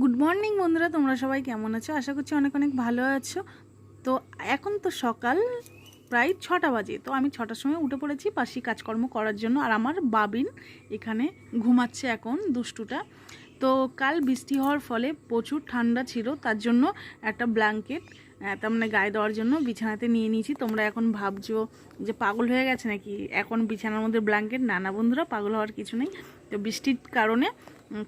Good morning বন্ধুরা। তোমরা সবাই কেমন আছো? আশা করছি অনেক অনেক ভালো আছো। তো এখন তো সকাল, প্রায় ছটা বাজে। তো আমি ছটার সময় উঠে পড়েছি পাশি কাজকর্ম করার জন্য, আর আমার বাবিন এখানে ঘুমাচ্ছে এখন, দুষ্টুটা। তো কাল বৃষ্টি হওয়ার ফলে প্রচুর ঠান্ডা ছিল, তার জন্য একটা ব্ল্যাঙ্কেট তার মানে গায়ে দেওয়ার জন্য বিছানাতে নিয়ে নিয়েছি। তোমরা এখন ভাবছ যে পাগল হয়ে গেছে নাকি? এখন বিছানার মধ্যে ব্ল্যাঙ্কেট? না না বন্ধুরা, পাগল হওয়ার কিছু নেই। তো বৃষ্টির কারণে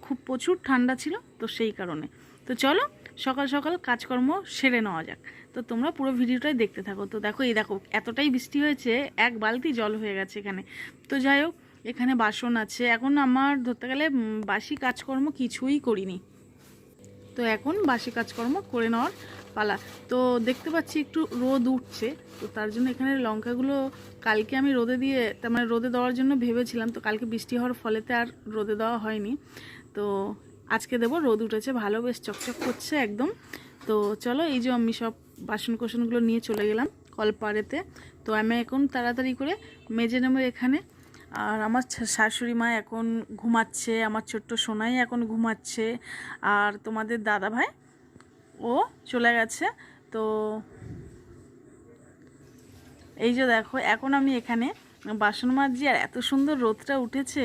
খুব প্রচুর ঠান্ডা ছিল, তো সেই কারণে। তো চলো, সকাল সকাল কাজকর্ম সেরে নেওয়া যাক। তো তোমরা পুরো ভিডিওটাই দেখতে থাকো। তো দেখো, এই দেখো, এতটাই বৃষ্টি হয়েছে, এক বালতি জল হয়ে গেছে এখানে। তো যাই হোক, এখানে বাসন আছে। এখন আমার ধরতে গেলে বাসি কাজকর্ম কিছুই করিনি। তো এখন বাসি কাজকর্ম করে নেওয়ার পালা। তো দেখতে পাচ্ছি একটু রোদ উঠছে, তো তার জন্য এখানে লঙ্কাগুলো কালকে আমি রোদে দিয়ে, তার মানে রোদে দেওয়ার জন্য ভেবেছিলাম, তো কালকে বৃষ্টি হওয়ার ফলেতে আর রোদে দেওয়া হয়নি। তো আজকে দেবো, রোদ উঠেছে, ভালো, বেশ চকচক করছে একদম। তো চলো, এই যে আমি সব বাসন কোসনগুলো নিয়ে চলে গেলাম কলপাড়েতে। তো আমি এখন তাড়াতাড়ি করে মেজে নেব এখানে। আর আমার শাশুড়ি মা এখন ঘুমাচ্ছে, আমার ছোট্ট সোনাই এখন ঘুমাচ্ছে। আর তোমাদের দাদা ভাই ও চলে গেছে। তো এই যে দেখো, এখন আমি এখানে বাসন মাজছি আর এত সুন্দর রোদটা উঠেছে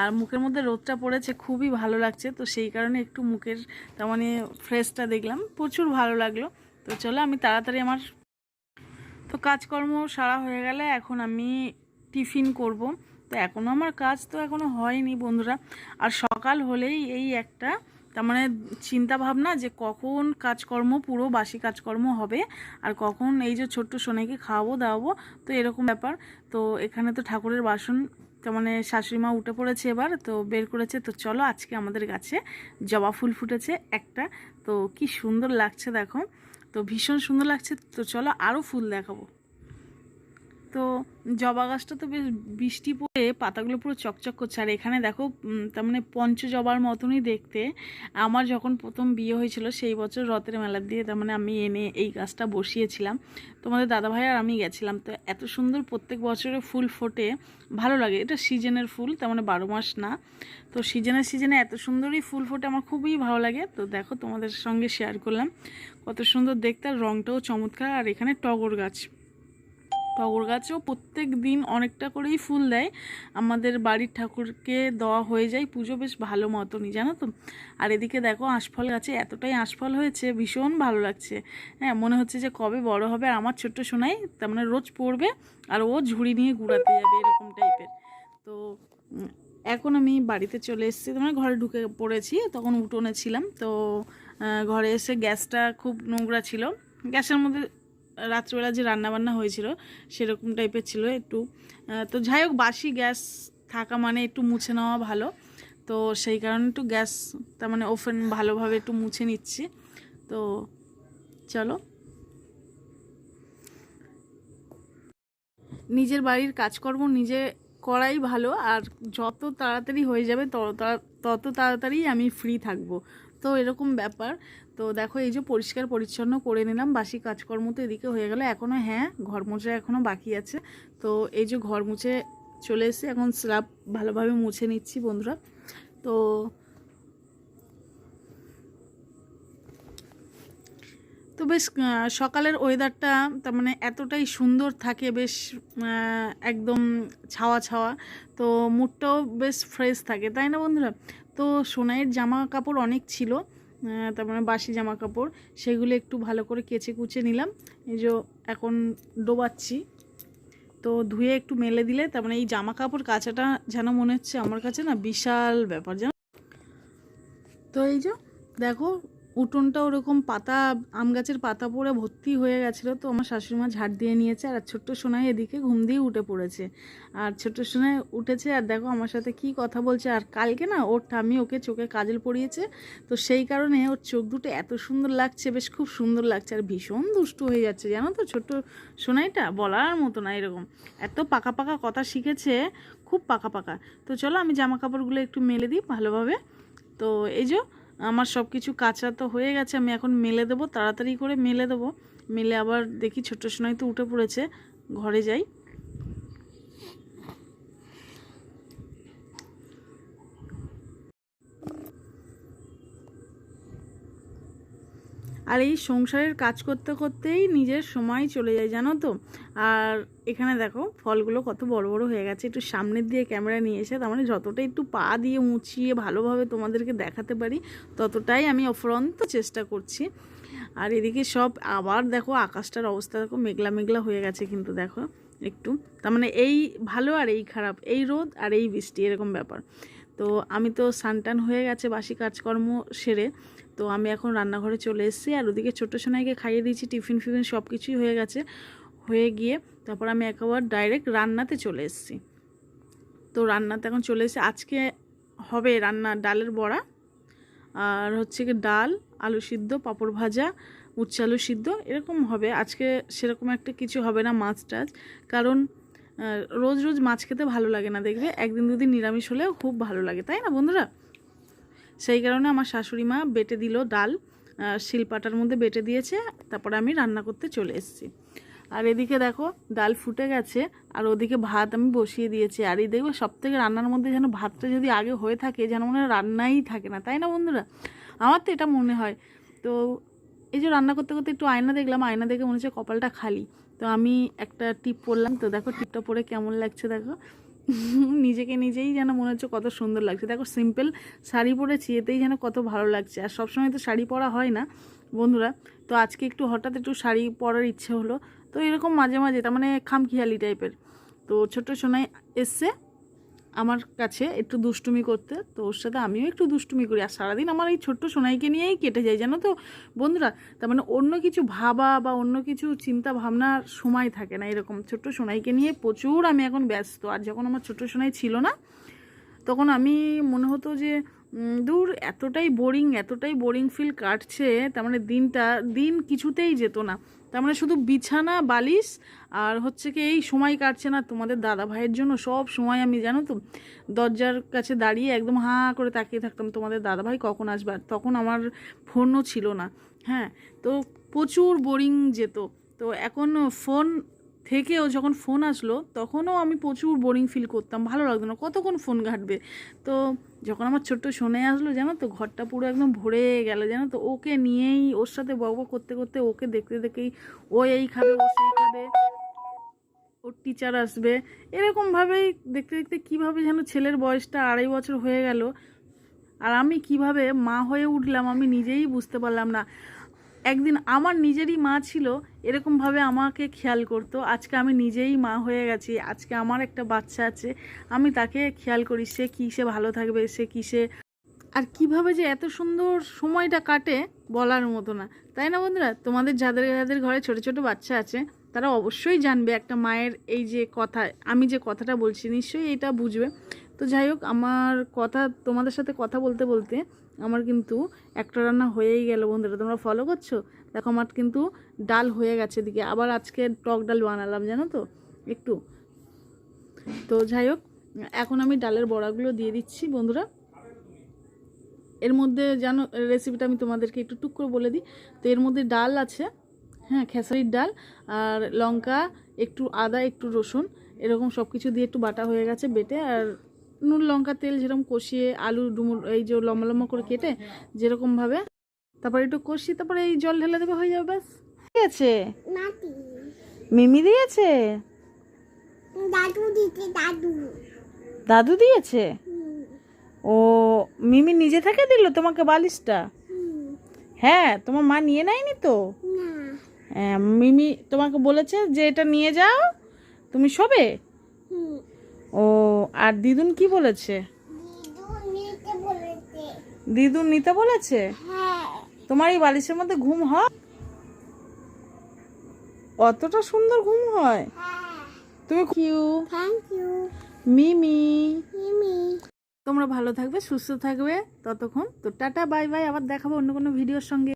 আর মুখের মধ্যে রোদটা পড়েছে, খুবই ভালো লাগছে। তো সেই কারণে একটু মুখের, তার মানে ফ্রেশটা দেখলাম, প্রচুর ভালো লাগল। তো চলো আমি তাড়াতাড়ি আমার তো কাজকর্ম সারা হয়ে গেলে এখন আমি টিফিন করব। তো এখনও আমার কাজ তো এখনও হয়নি বন্ধুরা। আর সকাল হলেই এই একটা তার মানে চিন্তা ভাবনা যে কখন কাজকর্ম, পুরো বাসি কাজকর্ম হবে আর কখন এই যে ছোট্ট সোনাইকে খাওয়াবো, দাওয়াবো, তো এরকম ব্যাপার। তো এখানে তো ঠাকুরের বাসন, তার মানে শাশুড়ি মা উঠে পড়েছে এবার, তো বের করেছে। তো চলো আজকে আমাদের গাছে জবা ফুল ফুটেছে একটা। তো কি সুন্দর লাগছে দেখো। তো ভীষণ সুন্দর লাগছে। তো চলো আরও ফুল দেখাবো। তো জবা গাছটা তো বেশ বৃষ্টি পড়ে, পাতাগুলো পুরো চকচক করছে। আর এখানে দেখো তার মানে পঞ্চ জবার মতনই দেখতে। আমার যখন প্রথম বিয়ে হয়েছিল সেই বছর রথের মেলার দিয়ে তার মানে আমি এনে এই গাছটা বসিয়েছিলাম। তোমাদের দাদাভাই আর আমি গেছিলাম। তো এত সুন্দর প্রত্যেক বছরে ফুল ফোটে। ভালো লাগে। এটা সিজনের ফুল, তার মানে বারো মাস না। তো সিজনের সিজনে এত সুন্দরই ফুল ফোটে, আমার খুবই ভালো লাগে। তো দেখো তোমাদের সঙ্গে শেয়ার করলাম। কত সুন্দর দেখতে, আর রঙটাও চমৎকার। আর এখানে টগর গাছ। টগর গাছেও প্রত্যেক দিন অনেকটা করেই ফুল দেয়। আমাদের বাড়ির ঠাকুরকে দেওয়া হয়ে যায়। পুজো বেশ ভালো মতনই, জানো তো? আর এদিকে দেখো আঁশফল গাছে এতটাই আঁশফল হয়েছে, ভীষণ ভালো লাগছে। হ্যাঁ মনে হচ্ছে যে কবে বড় হবে আর আমার ছোট্ট সোনাই, তার মানে রোজ পড়বে আর ও ঝুড়ি নিয়ে ঘুরাতে যাবে এরকম টাইপের। তো এখন আমি বাড়িতে চলে এসেছি। তোমার ঘরে ঢুকে পড়েছি, তখন উঠোনে ছিলাম। তো ঘরে এসে গ্যাসটা খুব নোংরা ছিল। গ্যাসের মধ্যে রাত্রিবেলা যে রান্নাবান্না হয়েছিল, সেরকম টাইপের ছিল একটু। তো যাই হোক, বাসি গ্যাস থাকা মানে একটু মুছে নেওয়া ভালো। তো সেই কারণে একটু গ্যাস, তার মানে ওভেন ভালোভাবে একটু মুছে নিচ্ছি। তো চলো। নিজের বাড়ির কাজকর্ম নিজে করাই ভালো, আর যত তাড়াতাড়ি হয়ে যাবে তত তত তাড়াতাড়ি আমি ফ্রি থাকব। তো এরকম ব্যাপার। তো দেখো এই যে পরিষ্কার পরিচ্ছন্ন করে নিলাম, বাসি কাজকর্ম তো এদিকে হয়ে গেল। এখনও হ্যাঁ ঘর মোছা এখনও বাকি আছে। তো এই যে ঘর মুছে চলে এসে এখন স্লাব ভালোভাবে মুছে নিচ্ছি বন্ধুরা। তো তো বেশ সকালের ওয়েদারটা তার মানে এতটাই সুন্দর থাকে, বেশ একদম ছাওয়া ছাওয়া। তো মুডটাও বেশ ফ্রেশ থাকে, তাই না বন্ধুরা? তো সোনাইয়ের জামা কাপড় অনেক ছিল তার মানে বাসি জামা কাপড় সেগুলো একটু ভালো করে কেচে কুচে নিলাম। এই যে এখন ডোবাচ্ছি। তো ধুয়ে একটু মেলে দিলে তার মানে এই জামা কাপড় কাচাটা যেন মনে হচ্ছে আমার কাছে না বিশাল ব্যাপার যেন। তো এই যে দেখো উঠোনটা ওরকম পাতা, আম গাছের পাতা পড়ে ভর্তি হয়ে গেছিল তো আমার শাশুড়ি মা ঝাড় দিয়ে নিয়েছে আর ছোট্ট সোনাই এদিকে ঘুম দিয়ে উঠে পড়েছে। আর ছোট্ট সোনাই উঠেছে আর দেখো আমার সাথে কি কথা বলছে। আর কালকে না ওর ঠাম্মি ওকে চোখে কাজল পরিয়েছে তো সেই কারণে ওর চোখ দুটো এত সুন্দর লাগছে, বেশ খুব সুন্দর লাগছে আর ভীষণ দুষ্টু হয়ে যাচ্ছে জানো তো ছোট্ট সোনাইটা? বলার মতো না এরকম। এত পাকা পাকা কথা শিখেছে, খুব পাকা পাকা। তো চলো আমি জামা কাপড়গুলো একটু মেলে দিই ভালোভাবে। তো এই যে আমার সব কিছু কাঁচা তো হয়ে গেছে, আমি এখন মেলে দেবো, তাড়াতাড়ি করে মেলে দেবো। মেলে আবার দেখি ছোট্ট সোনাই তো উঠে পড়েছে, ঘরে যাই। আর এই সংসারের কাজ করতে করতেই নিজের সময় চলে যায়, জানো তো? আর এখানে দেখো, ফলগুলো কত বড় বড় হয়ে গেছে। একটু সামনের দিয়ে ক্যামেরা নিয়ে এসে, তার মানে যতটা একটু পা দিয়ে মুছিয়ে ভালোভাবে তোমাদেরকে দেখাতে পারি, ততটাই আমি অফরন্ত চেষ্টা করছি। আর এদিকে সব আবার দেখো, আকাশটার অবস্থা দেখো, মেঘলা মেঘলা হয়ে গেছে কিন্তু দেখো একটু। তার মানে এই ভালো আর এই খারাপ, এই রোদ আর এই বৃষ্টি, এরকম ব্যাপার। তো আমি তো সানটান হয়ে গেছে বাসি কাজকর্ম সেরে। তো আমি এখন রান্নাঘরে চলে এসেছি আর ওদিকে ছোটো সোনাইকে খাইয়ে দিয়েছি, টিফিন ফিফিন সব কিছুই হয়ে গেছে। হয়ে গিয়ে তারপর আমি একেবারে ডাইরেক্ট রান্নাতে চলে এসেছি। তো রান্নাতে এখন চলে এসেছি। আজকে হবে রান্না ডালের বড়া আর হচ্ছে কি ডাল, আলু সিদ্ধ, পাঁপড় ভাজা, উচ্ছে আলু সিদ্ধ, এরকম হবে। আজকে সেরকম একটা কিছু হবে না মাছ টাছ। কারণ রোজ রোজ মাছ খেতে ভালো লাগে না দেখবে। একদিন দুদিন নিরামিষ হলেও খুব ভালো লাগে, তাই না বন্ধুরা? সেই কারণে আমার শাশুড়ি মা বেটে দিল ডাল শিলপাটার মধ্যে বেটে দিয়েছে, তারপরে আমি রান্না করতে চলে এসেছি। আর এদিকে দেখো, ডাল ফুটে গেছে, আর ওদিকে ভাত আমি বসিয়ে দিয়েছি। আর এই দেখবে সব থেকে রান্নার মধ্যে যেন ভাতটা যদি আগে হয়ে থাকে, যেন মনে হয় রান্নাই থাকে না, তাই না বন্ধুরা? আমার তো এটা মনে হয়। তো এই যে রান্না করতে করতে একটু আয়না দেখলাম, আয়না দেখে মনে হচ্ছে কপালটা খালি। তো আমি একটা টিপ পরলাম, তো দেখো টিপটা পরে কেমন লাগছে দেখো। নিজেকে নিজেই যেন মনে হচ্ছে কত সুন্দর লাগছে। দেখো সিম্পল শাড়ি পরেছি, এতেই যেন কত ভালো লাগছে। আর সবসময় তো শাড়ি পরা হয় না, বন্ধুরা। তো আজকে একটু হঠাৎ একটু শাড়ি পরার ইচ্ছে হলো। তো এরকম মাঝে মাঝে, তার মানে খামখিয়ালি টাইপের তো ছোট্ট সোনাই এসছে আমার কাছে একটু দুষ্টুমি করতে, তো ওর সাথে আমিও একটু দুষ্টুমি করি। আর সারাদিন আমার এই ছোট্ট সোনাইকে নিয়েই কেটে যায়, জানো তো? বন্ধুরা, তার মানে অন্য কিছু ভাবা বা অন্য কিছু চিন্তা ভাবনার সময় থাকে না এরকম। ছোট্ট সোনাইকে নিয়ে প্রচুর আমি এখন ব্যস্ত। আর যখন আমার ছোট্ট সোনাই ছিল না, তখন আমি মনে হতো যে দূর, এতটাই বোরিং এতটাই বোরিং ফিল কাটছে, তার মানে দিনটা, দিন কিছুতেই যেত না। তার মানে শুধু বিছানা, বালিশ, আর হচ্ছে কি এই সময় কাটছে না তোমাদের দাদা ভাইয়ের জন্য, সব সময় আমি, জানো তো, দরজার কাছে দাঁড়িয়ে একদম হাঁ করে তাকিয়ে থাকতাম, তোমাদের দাদা ভাই কখন আসবে? তখন আমার ফোনও ছিল না হ্যাঁ? তো প্রচুর বোরিং যেত। তো এখন ফোন থেকেও যখন ফোন আসলো, তখনও আমি প্রচুর বোরিং ফিল করতাম, ভালো লাগতো না। কতক্ষণ ফোন ঘাটবে? তো যখন আমার ছোট্ট শোনে আসলো, জানো তো, ঘরটা পুরো একদম ভরে গেল, জানো তো, ওকে নিয়েই, ওর সাথে বকবক করতে করতে ওকে দেখতে দেখেই, ও এই খাবে, ও সেই খাবে, ওর টিচার আসবে। এরকমভাবেই দেখতে দেখতে কীভাবে যেন ছেলের বয়সটা আড়াই বছর হয়ে গেল। আর আমি কীভাবে মা হয়ে উঠলাম, আমি নিজেই বুঝতে পারলাম না। একদিন আমার নিজেরই মা ছিল, এরকমভাবে আমাকে খেয়াল করতো। আজকে আমি নিজেই মা হয়ে গেছি, আজকে আমার একটা বাচ্চা আছে, আমি তাকে খেয়াল করি সে কিসে ভালো থাকবে, সে কিসে আর কীভাবে যে এত সুন্দর সময়টা কাটে বলার মতো না। তাই না বন্ধুরা? তোমাদের যাদের যাদের ঘরে ছোট ছোট বাচ্চা আছে, তারা অবশ্যই জানবে একটা মায়ের এই যে কথা, আমি যে কথাটা বলছি, নিশ্চয়ই এটা বুঝবে। তো যাই হোক, আমার কথা, তোমাদের সাথে কথা বলতে বলতে আমার কিন্তু একটা রান্না হয়েই গেল বন্ধুরা, তোমরা ফলো করছ? দেখো আমার কিন্তু ডাল হয়ে গেছে এদিকে, আবার আজকে টক ডাল বানালাম, জানো তো? একটু। তো যাই হোক, এখন আমি ডালের বড়াগুলো দিয়ে দিচ্ছি বন্ধুরা। এর মধ্যে জানো রেসিপিটা আমি তোমাদেরকে একটু টুক করে বলে দিই। তো এর মধ্যে ডাল আছে হ্যাঁ খেসারির ডাল আর লঙ্কা, একটু আদা, একটু রসুন, এরকম সব কিছু দিয়ে একটু বাটা হয়ে গেছে বেটে, আর নুন লঙ্কা তেল যেরকম কষিয়ে আলু ডুমুর এই যে লম্বা লম্বা করে কেটে যেরকমভাবে তারপরে একটু কষিয়ে তারপরে এই জল ঢেলে দেবে হয়ে যাবে ব্যাস। দিয়েছে নাতি। মিমি দিয়েছে? দাদু দিতে দাদু। দাদু দিয়েছে? ও মিমি নিজে থেকে দিল তোমাকে বালিশটা? হ্যাঁ তোমার মা নিয়ে নেয়নি তো? হ্যাঁ, মিমি তোমাকে বলেছে যে এটা নিয়ে যাও তুমি শোবে? ও আর দিদুন কি বলেছে? দিদুন নিতে বলেছে। হ্যাঁ। তোমার এই বালিশের মধ্যে ঘুম হয়? অতটা সুন্দর ঘুম হয়? হ্যাঁ। তুমি কিউ মিমি। তোমরা ভালো থাকবে সুস্থ থাকবে। ততক্ষণ তো টাটা বাই বাই। আবার দেখাবো অন্য কোনো ভিডিওর সঙ্গে।